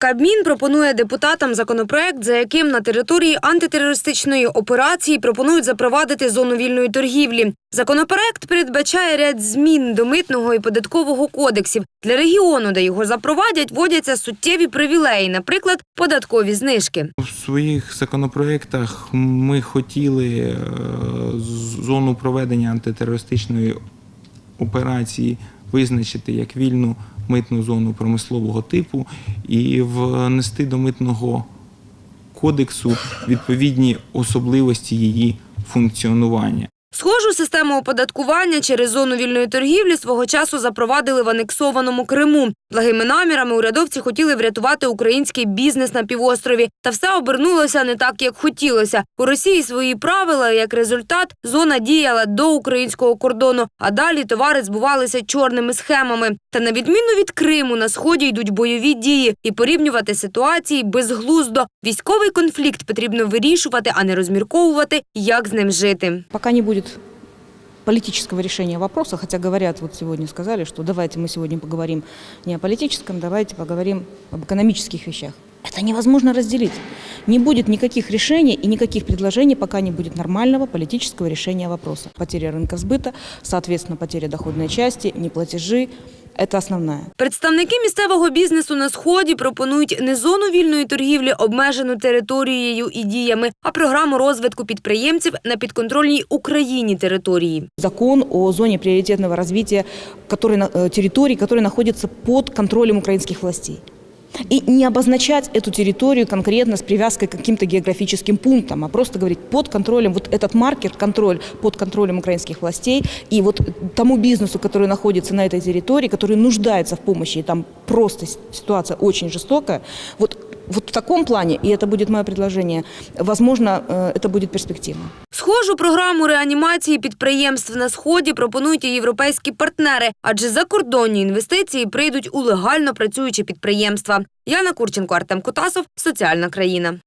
Кабмін пропонує депутатам законопроект, за яким на території антитерористичної операції пропонують запровадити зону вільної торгівлі. Законопроект передбачає ряд змін до митного і податкового кодексів. Для регіону, де його запровадять, вводяться суттєві привілеї, наприклад, податкові знижки. В своїх законопроєктах ми хотіли е, зону проведення антитерористичної операції визначити як вільну митну зону промислового типу і внести до митного кодексу відповідні особливості її функціонування. Схожу систему оподаткування через зону вільної торгівлі свого часу запровадили в анексованому Криму. Благими намірами урядовці хотіли врятувати український бізнес на півострові. Та все обернулося не так, як хотілося. У Росії свої правила. Як результат, зона діяла до українського кордону, а далі товари збувалися чорними схемами. Та на відміну від Криму на сході йдуть бойові дії, і порівнювати ситуації безглуздо. Військовий конфлікт потрібно вирішувати, а не розмірковувати, як з ним жити. Пока не будет политического решения вопроса, хотя говорят, вот сегодня сказали, что давайте мы сегодня поговорим не о политическом, давайте поговорим об экономических вещах. Это невозможно разделить. Не будет никаких решений и никаких предложений, пока не будет нормального политического решения вопроса. Потеря рынка сбыта, соответственно, потеря доходной части, неплатежи – это основная. Представники місцевого бізнесу на сході пропонують не зону вільної торгівлі, обмежену територією і діями, а програму розвитку підприємців на підконтрольній Україні території. Закон о зоне приоритетного развития который, на- э, территорий, которые находятся под контролем украинских властей. И не обозначать эту территорию конкретно с привязкой к каким-то географическим пунктам, а просто говорить под контролем, вот этот маркер, контроль под контролем украинских властей, и вот тому бизнесу, который находится на этой территории, который нуждается в помощи, и там просто с- ситуация очень жестокая, вот, вот в таком плане, и это будет мое предложение, возможно, э, это будет перспективно. Схожу програму реанімації підприємств на сході пропонують і європейські партнери, адже закордонні інвестиції прийдуть у легально працюючі підприємства. Яна Курченко, Артем Кутасов, Соціальна країна.